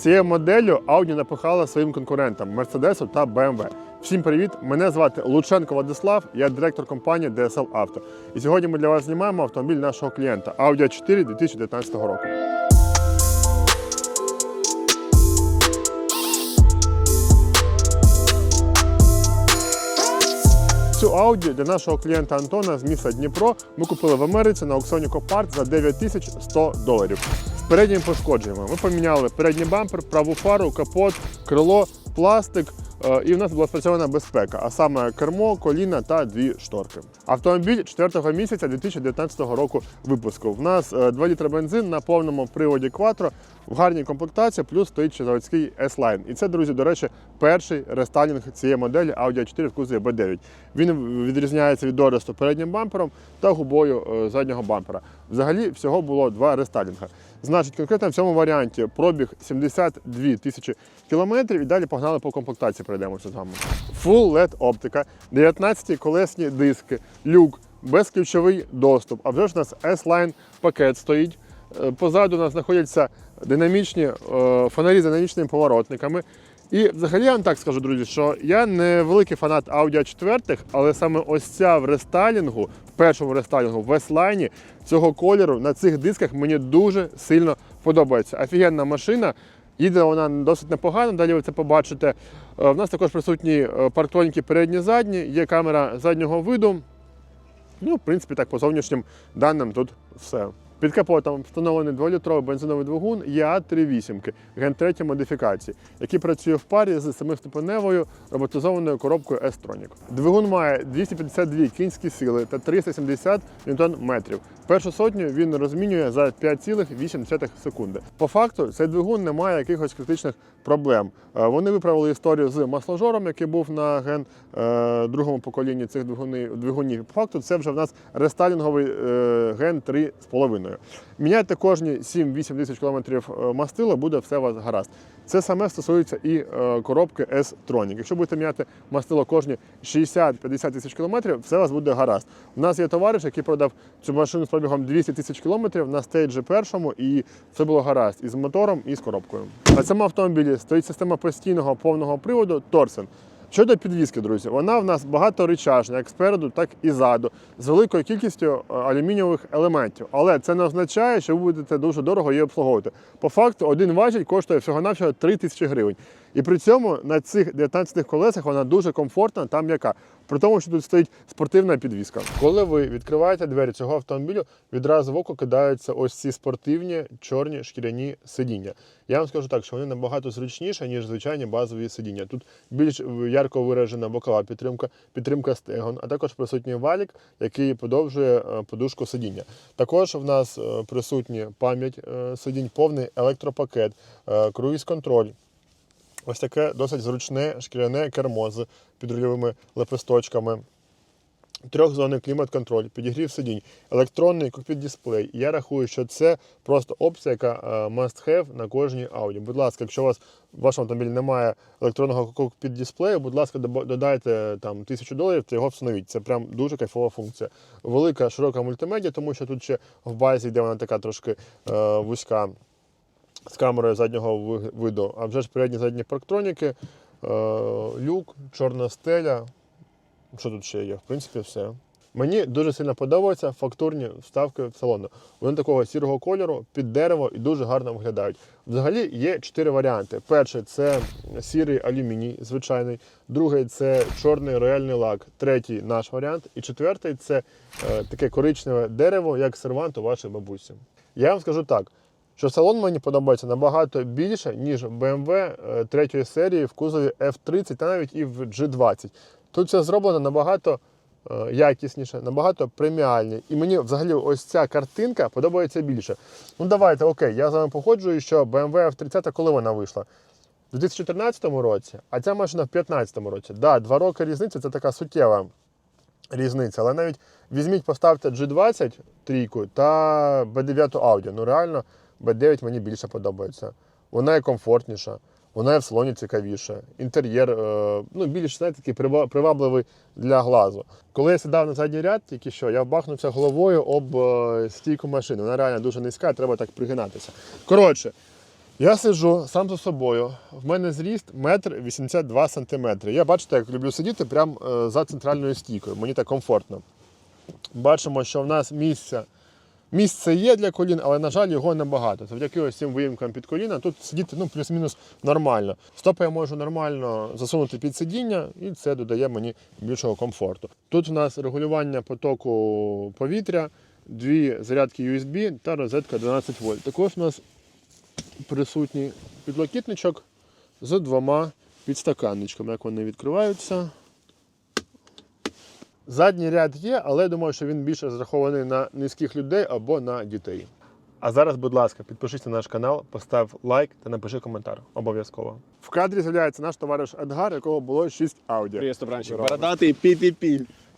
Цією моделлю Audi напихала своїм конкурентам Mercedes та BMW. Всім привіт! Мене звати Лученко Владислав, я директор компанії DSL Auto. І сьогодні ми для вас знімаємо автомобіль нашого клієнта Audi A4 2019 року. Цю Audi для нашого клієнта Антона з міста Дніпро ми купили в Америці на аукціоні Копарт за 9100 доларів. Передніми пошкодженнями ми поміняли передній бампер, праву фару, капот, крило, пластик. е, І в нас була спрацьована безпека, а саме кермо, коліна та дві шторки. Автомобіль 4-го місяця 2019 року випуску. В нас е, 2 літри бензин на повному приводі Quattro в гарній комплектації, плюс стоїть ще заводський S-Line. І це, друзі, до речі, перший рестайлінг цієї моделі Audi A4 в кузові B9. Він відрізняється від доросту переднім бампером та губою е, заднього бампера. Взагалі всього було два рестайлінга. Значить, конкретно в цьому варіанті пробіг 72 тисячі кілометрів і далі погнали по комплектації. Пройдемося з вами. Full LED оптика, 19 колесні диски, люк, безключовий доступ. А вже ж у нас S-Line пакет стоїть. Е, Позаду у нас знаходяться динамічні е, фонарі з динамічними поворотниками. І взагалі я вам так скажу, друзі, що я не великий фанат Audi a 4, але саме ось ця в рестайлінгу, в першому рестайлінгу, в S-Line цього кольору на цих дисках мені дуже сильно подобається. Офігенна машина. Їде вона досить непогано, далі ви це побачите. Е, В нас також присутні парктроніки передні задні, є камера заднього виду. Ну, в принципі, так, по зовнішнім даним тут все. Під капотом встановлений 2-літровий бензиновий двигун ЄА-38 ген 3 модифікації, який працює в парі з семиступеневою роботизованою коробкою S-Tronic. Двигун має 252 кінські сили та 370 ньютон-метрів. Першу сотню він розмінює за 5,8 секунди. По факту, цей двигун не має якихось критичних проблем. Е, Вони виправили історію з масложором, який був на ген е, другому поколінні цих двигунів. По факту, це вже в нас рестайлінговий е, ген 3,5. Міняйте кожні 7-8 тисяч кілометрів мастила, буде все у вас гаразд. Це саме стосується і коробки S-Tronic. Якщо будете міняти мастило кожні 60-50 тисяч кілометрів, все у вас буде гаразд. У нас є товариш, який продав цю машину з пробігом 200 тисяч кілометрів на стейджі першому, і все було гаразд і з мотором, і з коробкою. На цьому автомобілі стоїть система постійного повного приводу Торсен. Щодо підвіски, друзі, вона в нас багаторечажна, як спереду, так і ззаду, з великою кількістю е, алюмінієвих елементів. Але це не означає, що ви будете дуже дорого її обслуговувати. По факту, один важіль коштує всього-навсього 3 тисячі гривень. І при цьому на цих 19 колесах вона дуже комфортна та м'яка. При тому, що тут стоїть спортивна підвіска. Коли ви відкриваєте двері цього автомобілю, відразу в око кидаються ось ці спортивні чорні шкіряні сидіння. Я вам скажу так, що вони набагато зручніші, ніж звичайні базові сидіння. Тут більш ярко виражена бокова підтримка, підтримка стегон, а також присутній валік, який подовжує е, подушку сидіння. Також в нас е, присутні пам'ять е, сидінь, повний електропакет, круїз-контроль. Ось таке досить зручне шкіряне кермо з підрульовими лепесточками. Трьохзонний клімат-контроль, підігрів сидінь, електронний кокпіт-дисплей. Я рахую, що це просто опція, яка е, must have на кожній Audi. Будь ласка, якщо у вас в вашому автомобілі немає електронного кокпіт-дисплею, будь ласка, додайте там тисячу доларів та його встановіть. Це прям дуже кайфова функція. Велика широка мультимедіа, тому що тут ще в базі йде вона така трошки е, вузька з камерою заднього виду. А вже ж передні задні парктроніки, е, люк, чорна стеля. Що тут ще є? В принципі, все. Мені дуже сильно подобаються фактурні вставки в салону. Вони такого сірого кольору під дерево і дуже гарно виглядають. Взагалі є чотири варіанти. Перший це сірий алюміній, звичайний. Другий це чорний рояльний лак. Третій наш варіант. І четвертий це е, таке коричневе дерево, як сервант у вашій бабусі. Я вам скажу так. Що салон мені подобається набагато більше, ніж BMW е, третьої серії в кузові F30 та навіть і в G20. Тут все зроблено набагато е, якісніше, набагато преміальніше. І мені взагалі ось ця картинка подобається більше. Ну давайте, окей, я з вами погоджую, що BMW F30, коли вона вийшла? У 2014 році, а ця машина в 2015 році. Да, два роки різниці це така суттєва різниця. Але навіть візьміть, поставте G20 трійку та B9 Audi. Ну реально, B9 мені більше подобається. Вона є комфортніша. Вона є в салоні цікавіше. Інтер'єр е, ну, більш знаєте, такий привабливий для глазу. Коли я сідав на задній ряд, тільки що, я бахнувся головою об е, стійку машини. Вона реально дуже низька, треба так пригинатися. Коротше, Я сиджу сам за собою. В мене зріст метр 82 сантиметри. Я бачите, як люблю сидіти прямо е, за центральною стійкою. Мені так комфортно. Бачимо, що в нас місце. Місце є для колін, але, на жаль, його небагато. Завдяки ось цим виїмкам під коліна тут сидіти ну, плюс-мінус нормально. Стопи я можу нормально засунути під сидіння, і це додає мені більшого комфорту. Тут у нас регулювання потоку повітря, дві зарядки USB та розетка 12 вольт. Також у нас присутній підлокітничок з двома підстаканничками. Як вони відкриваються. Задній ряд є, але я думаю, що він більше зрахований на низьких людей або на дітей. А зараз, будь ласка, підпишись на наш канал, постав лайк та напиши коментар. Обов'язково. В кадрі з'являється наш товариш Едгар, якого було 6 Audi. Приветствую, бранчик.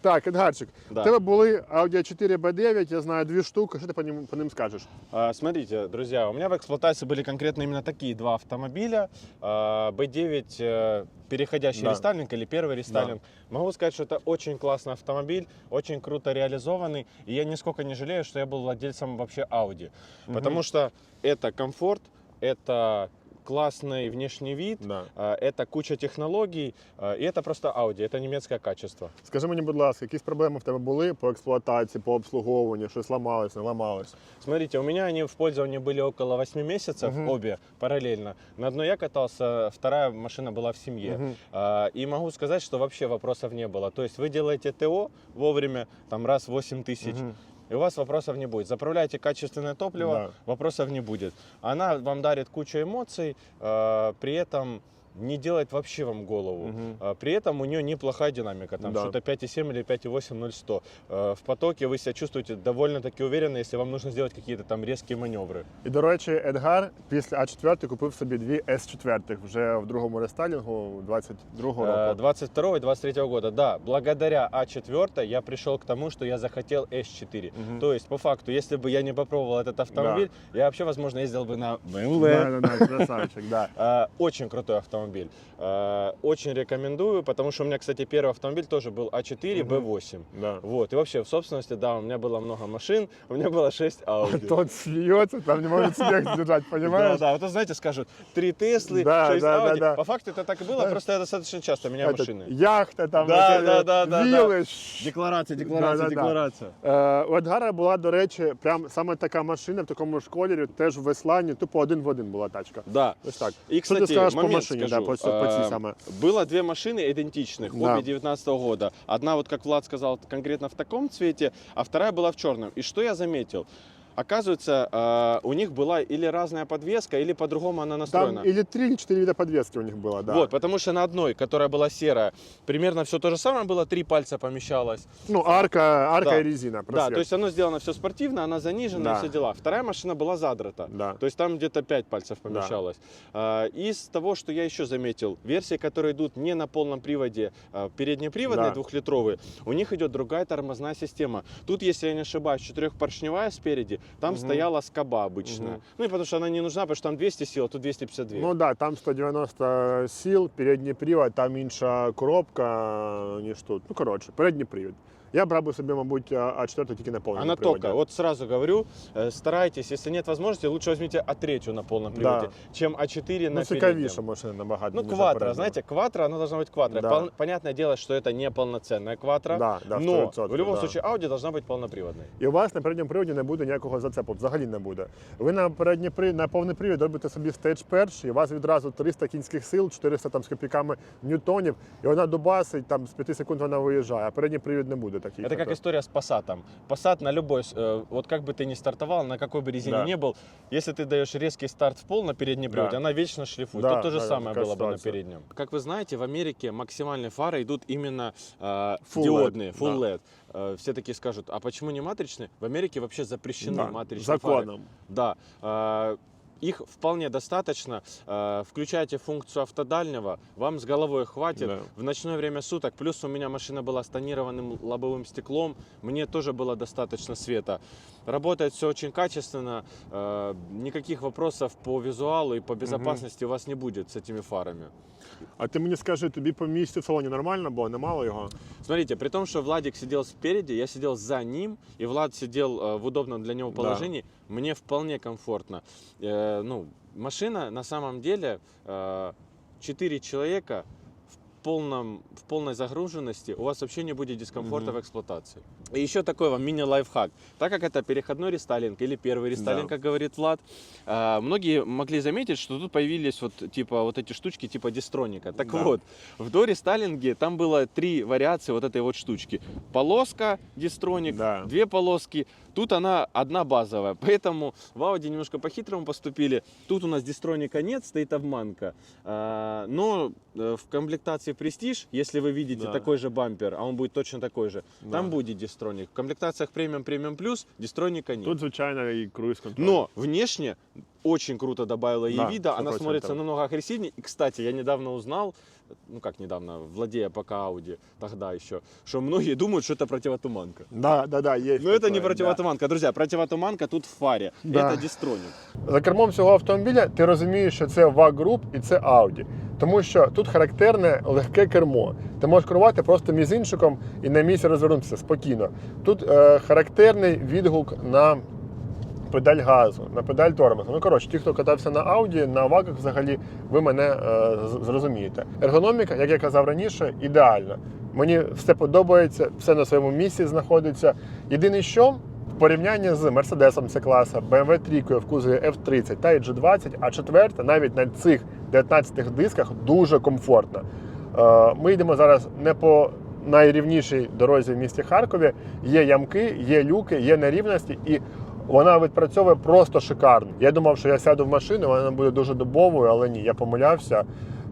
Так, Едгарчик, Да. в тебе були Audi 4 B9, я знаю дві штуки. Що ти по ним, по ним скажеш? А, Смотрите, друзья, у меня в эксплуатации были конкретно именно такие два автомобиля. А, B9 э, переходящий Да. рестайлинг или первый рестайлинг. Могу сказать, что это очень классный автомобиль, очень круто реализованный. И я нисколько не жалею, что я был владельцем вообще Audi. Потому что это комфорт, это классный внешний вид, Да. а, это куча технологий, а, и это просто Audi, это немецкое качество. Скажи мені, будь ласка, якісь проблеми в тебе були по експлуатації, по обслуговуванню, щось ламалось, не ламалось? Смотрите, у меня они в пользовании были около 8 месяцев, Мгм. обе параллельно. На одной я катался, вторая машина была в семье. Мгм. А, и могу сказать, что вообще вопросов не было. То есть вы делаете ТО вовремя, там раз в 8 тысяч, Мгм. И у вас вопросов не будет. Заправляйте качественное топливо, Да. вопросов не будет. Она вам дарит кучу эмоций, э, при этом не делает вообще вам голову. Мгм. А, При этом у нее неплохая динамика, там Да. что-то 5,7 или 5,8, 0,100. Э, В потоке вы себя чувствуете довольно-таки уверенно, если вам нужно сделать какие-то там резкие маневры. І, до речі, Едгар після А4 купив собі дві С4 вже в другому рестайлінгу 22-го Э, року. 22 и 23 года, да. Благодаря А4 я пришел к тому, что я захотел С4. Мгм. То есть, по факту, если бы я не попробовал этот автомобиль, я вообще, возможно, ездил бы на BMW. Да, да, да, красавчик, да. Э, Очень крутой автомобиль. Э, Очень рекомендую, потому что у меня, кстати, первый автомобиль тоже был А4 Мгм. B8. да. Вот, и вообще в собственности, да, у меня было много машин, у меня было 6 Audi. Тот смеется, там не может смех сдержать, Да, понимаешь? да, вот знаете, скажут, три Теслы, Да, 6 да, да, Audi. да. По факту это так и было, Да. просто я достаточно часто меняю Этот, машины. Яхта там, Да, оце, да, да, да, віли. Декларация, декларация, Да, да, да. декларация. Е, у Едгара була, до речі, прям саме така машина в такому ж кольорі, теж в Веслані, тупо один в один була тачка. Да. Ось так. И, Що ти кстати, скажеш по момент машині, скажу. да, по, цій- по цій Э, саме? Было две машины идентичных, Да. обе 19 года. Одна, вот как Влад сказал, конкретно в таком цвете, а вторая была в черном. И что я заметил? Оказывается, э, у них была или разная подвеска, или по-другому она настроена. Там или три, или четыре вида подвески у них было, да. Вот, потому что на одной, которая была серая, примерно все то же самое было, три пальца помещалось. Ну, арка, арка Да. и резина, Да, просвет. то есть оно сделано все спортивно, она занижена, Да. все дела. Вторая машина была задрата. Да. То есть там где-то 5 пальцев помещалось. А, Из того, что я еще заметил, версии, которые идут не на полном приводе, а, переднеприводные Да. двухлитровые, у них идет другая тормозная система. Тут, если я не ошибаюсь, четырехпоршневая спереди, там угу. стояла скоба обычная. Угу. Ну и потому что она не нужна, потому что там 200 сил, а тут 252. Ну да, там 190 сил, передній привод, там інша коробка, ніж тут. Ну, коротше, передній привід. Я брав би собі, мабуть, А4 тільки на повному Она приводі. только, вот сразу говорю, э, старайтесь, если нет возможности, лучше возьмите А3 на полном Да. приводе, чем А4 Ну, на цікавіше переднем. машина набагато. Ну, ніж квадро, передня. знаете, квадро, она должна быть квадро. Да. Пол- понятное дело, что это не полноценная квадро, Да, да, но 100%, в любом да. случае Audi должна быть полноприводной. І у вас на передньому приводі не буде ніякого зацепу, взагалі не буде. Ви на передній при на повний привід робите собі стейдж перший, і у вас відразу 300 кінських сил, 400 там з копійками ньютонів, і вона дубасить, там з 5 секунд вона виїжджає, а передній привід не буде такий. Это как история с Passat. Passat на любой, э, вот как бы ты ни стартовал, на какой бы резине Да. не был, если ты даешь резкий старт в пол на передней приводе, Да. она вечно шлифует. Да, Тут то же да, самое было бы на ситуация. переднем. Как вы знаете, в Америке максимальные фары идут именно э, Full диодные, LED, full да. LED. Э, все такие скажут, а почему не матричные? В Америке вообще запрещены Да, матричные фары. законом. Да. э, Их вполне достаточно. Э, Включайте функцию автодальнего, вам с головой хватит. Да. В ночное время суток. Плюс у меня машина была с тонированным лобовым стеклом. Мне тоже было достаточно света. Работает все очень качественно. э, Никаких вопросов по визуалу и по безопасности у вас не будет с этими фарами. А ти мені скажи, тобі по місцю в салоні нормально було, немало його? Смотрите, при том, что Владик сидел спереди, я сидел за ним, и Влад сидел э, в удобном для него Да. положении, мне вполне комфортно. Э, ну, машина на самом деле э, 4 человека в, полном, в полной загруженности, у вас вообще не будет дискомфорта Мгм. в эксплуатации. И еще такой вам мини-лайфхак. Так как это переходной рестайлинг или первый рестайлинг, Да. как говорит Влад, э, многие могли заметить, что тут появились вот типа вот эти штучки типа дистроника. Так Да. вот, в дорестайлинге там было три вариации вот этой вот штучки. Полоска дистроник, Да. две полоски. Тут она одна базовая, поэтому в Audi немножко по-хитрому поступили. Тут у нас дистроника нет, стоит обманка. Но э, в комплектации Prestige, если вы видите Да. такой же бампер, а он будет точно такой же, там Да. будет дистроник. В комплектациях премиум, премиум плюс дистроника нет. Тут, звичайно, і круїз контроль. Но внешне очень круто добавила ей Да, вида. Она 100%. смотрится намного агрессивнее. И, кстати, я недавно узнал, ну как недавно, владея пока Audi, тогда еще, что многие думают, что это противотуманка. Да, да, да, є Но это таке, не да. противотуманка. Друзья, противотуманка тут в фаре. Да. Это дистроник. За кермом цього автомобіля ти розумієш, що це VAG Group і це Audi. Тому що тут характерне легке кермо. Ти можеш керувати просто мізинчиком і на місці розвернутися спокійно. Тут е, характерний відгук на педаль газу, на педаль тормозу. Ну коротше, ті, хто катався на Audi, на вагах взагалі, ви мене е, зрозумієте. Ергономіка, як я казав раніше, ідеальна. Мені все подобається, все на своєму місці знаходиться. Єдине, що в порівнянні з Мерседесом це класа, BMW 3 в кузові F30 та G20, а четверта навіть на цих 19 дисках дуже комфортна. Е, Ми йдемо зараз не по найрівнішій дорозі в місті Харкові. Є ямки, є люки, є нерівності, і вона відпрацьовує просто шикарно. Я думав, що я сяду в машину, вона буде дуже дубовою, але ні, я помилявся.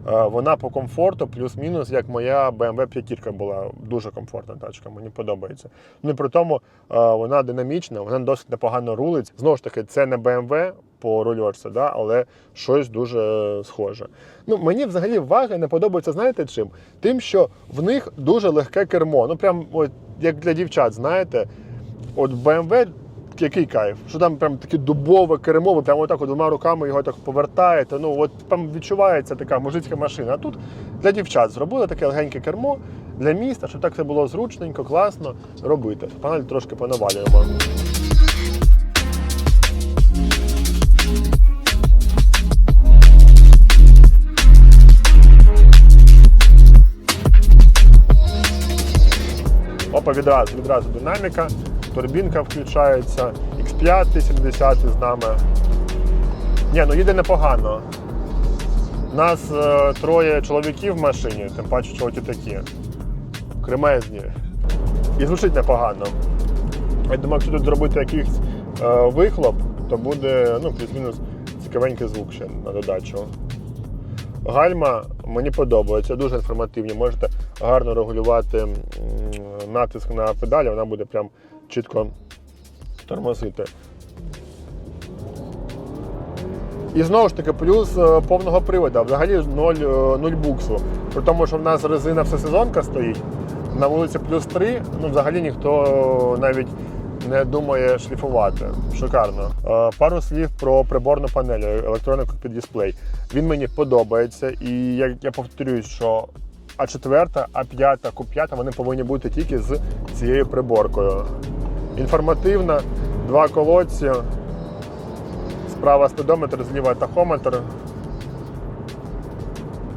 Е, Вона по комфорту плюс-мінус, як моя BMW 5 була. Дуже комфортна тачка, мені подобається. Ну і при тому е, вона динамічна, вона досить непогано рулить. Знову ж таки, це не BMW по рульорці, да, але щось дуже схоже. Ну, мені взагалі ваги не подобаються, знаєте чим? Тим, що в них дуже легке кермо. Ну, прям от, як для дівчат, знаєте, от BMW який кайф, що там прям таке дубове кермо, ви прямо отак от двома руками його так повертаєте. Ну, от там відчувається така мужицька машина. А тут для дівчат зробили таке легеньке кермо для міста, щоб так все було зручненько, класно робити. Панель трошки понавалюємо. Опа, відразу, відразу динаміка, турбінка включається, X5 70 з нами. Ні, ну їде непогано. Нас е, троє чоловіків в машині, тим паче чоловіки такі. Кремезні. І звучить непогано. Я думаю, якщо тут зробити якийсь е, вихлоп, то буде ну, плюс-мінус цікавенький звук ще на додачу. Гальма мені подобається, дуже інформативні. Можете гарно регулювати натиск на педалі, вона буде прям чітко тормозити. І знову ж таки, плюс е, повного приводу, взагалі ноль, е, нуль буксу. При тому, що в нас резина всесезонка стоїть, на вулиці плюс 3, ну взагалі ніхто навіть не думає шліфувати. Шикарно. Е, Пару слів про приборну панель, електронний кокпіт дисплей. Він мені подобається, і я, я повторюю, що А4, А5, Q5 вони повинні бути тільки з цією приборкою. Інформативна, два колодці. Справа спідометр, зліва тахометр.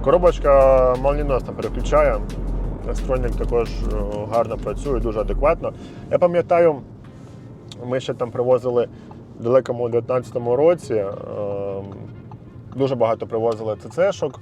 Коробочка молніносно переключає. Стронік також е, гарно працює, дуже адекватно. Я пам'ятаю, ми ще там привозили в далекому 19-му році. е, Дуже багато привозили ЦЦ-шок,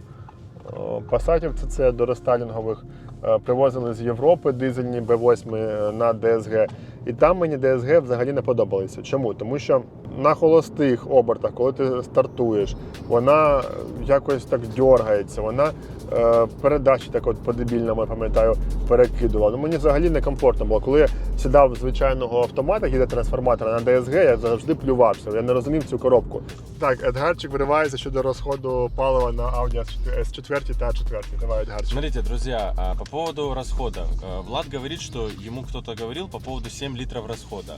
е, пасатів ЦЦ до рестайлінгових. Е, Привозили з Європи дизельні B8 на DSG. І там мені ДСГ взагалі не подобалися. Чому? Тому що на холостих обертах, коли ти стартуєш, вона якось так дергається, вона е, передачі так от по-дебільному, я пам'ятаю, перекидувала. Ну, мені взагалі не комфортно було. Коли я сідав з звичайного автомата, їде трансформатора на DSG, я завжди плювався. Я не розумів цю коробку. Так, Едгарчик виривається щодо розходу палива на Audi S4 та 4. Давай, Едгарчик. Смотрите, друзья, а, по поводу расхода. Э, Влад говорит, что ему кто-то говорил по поводу 7 литров расхода.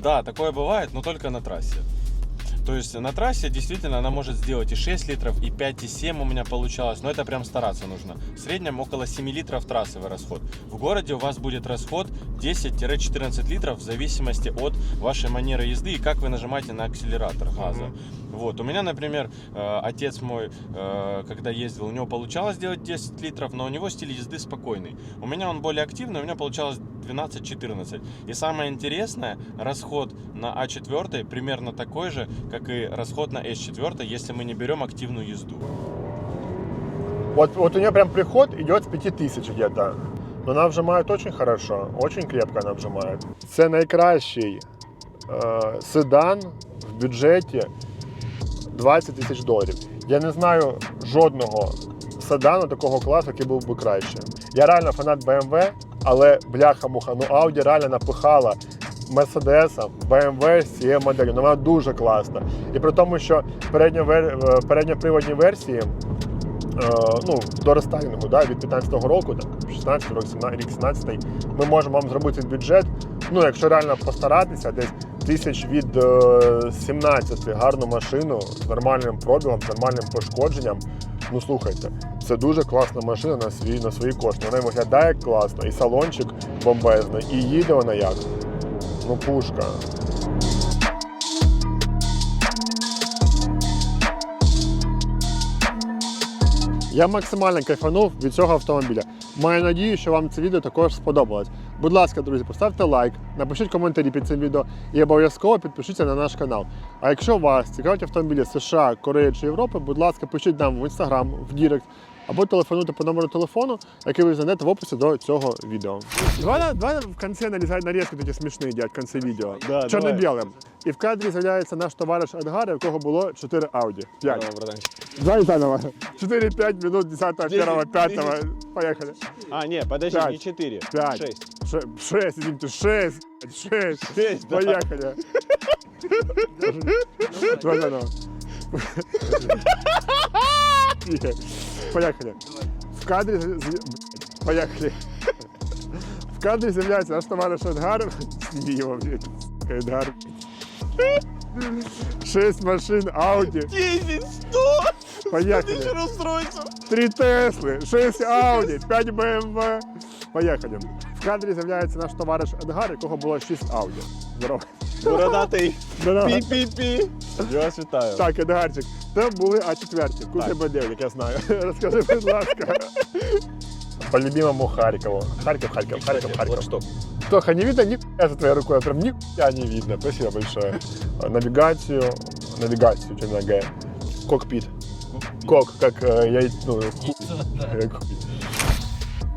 Да, такое бывает, но только на трассе. То есть на трассе действительно она может сделать и 6 литров, и 5, и 7 у меня получалось. Но это прям стараться нужно. В среднем около 7 литров трассовый расход. В городе у вас будет расход 10-14 литров в зависимости от вашей манеры езды и как вы нажимаете на акселератор газа. Мгм. Вот. У меня, например, э, отец мой, э, когда ездил, у него получалось делать 10 литров, но у него стиль езды спокойный. У меня он более активный, у меня получалось 12-14. И самое интересное, расход на А4 примерно такой же, как и расход на С4, если мы не берем активную езду. Вот, вот у нее прям приход идет с 5000 где-то. Но она вжимает очень хорошо, очень крепко она вжимает. Це найкращий е, седан в бюджеті 20 тисяч доларів. Я не знаю жодного седану такого класу, який був би краще. Я реально фанат BMW, але бляха-муха, ну Audi реально напихала Мерседеса, BMW з цією моделлю. Ну, вона дуже класна. І при тому, що вер- е, передньоприводні версії е, ну, до рестайлінгу да, від 15-го року, там, 16 рік, 17 рік 17 ми можемо вам зробити бюджет. Ну, якщо реально постаратися, десь тисяч від е, 17 гарну машину з нормальним пробігом, з нормальним пошкодженням. Ну слухайте, це дуже класна машина на свій на свої кошти. Вона виглядає класно, і салончик бомбезний, і їде вона як. Ну, пушка. Я максимально кайфанув від цього автомобіля. Маю надію, що вам це відео також сподобалось. Будь ласка, друзі, поставте лайк, напишіть коментарі під цим відео і обов'язково підпишіться на наш канал. А якщо вас цікавлять автомобілі США, Кореї чи Європи, будь ласка, пишіть нам в інстаграм, в Дірект або телефонуйте по номеру телефону, який ви знайдете в описі до цього відео. Давай, давай в кінці нарізки такі смішні йдять в кінці відео. Да, Чорно-білим. І в кадрі з'являється наш товариш Едгар, у якого було 4 Ауді. 5. братанчик. Давай заново. 4-5 минут 10 1 5 Поехали. А, не, подожди, Пять. не 4. Пять. 6. 6, извините, 6, 6. Шесть, да. Поехали. Давай заново. Тихо. Поехали. В кадрі... з- з- Поехали. В кадрі з'являється наш товариш Едгар. Сними его, блядь. Эдгар. Шесть машин Audi. 10, 100! Поехали. устройство! Три Тесли, 6 Ауді, 5 БМВ. Поїхали. В кадрі з'являється наш товариш Едгар, якого було 6 Ауді. Здорово. Бородатий. Здорово. Пі-пі-пі. Я вас вітаю. Так, Едгарчик, це були А4, куча модель, як я знаю. Розкажи, будь ласка. По любимому Харькову. Харьков, Харьков, Харьков, Харьков. Стоп. Тоха, не видно ни за твоей рукой, прям ни не видно. Спасибо большое. Навигацию, навигацию, что на Г. Кокпит. Кок, как э, я, ну, хуй.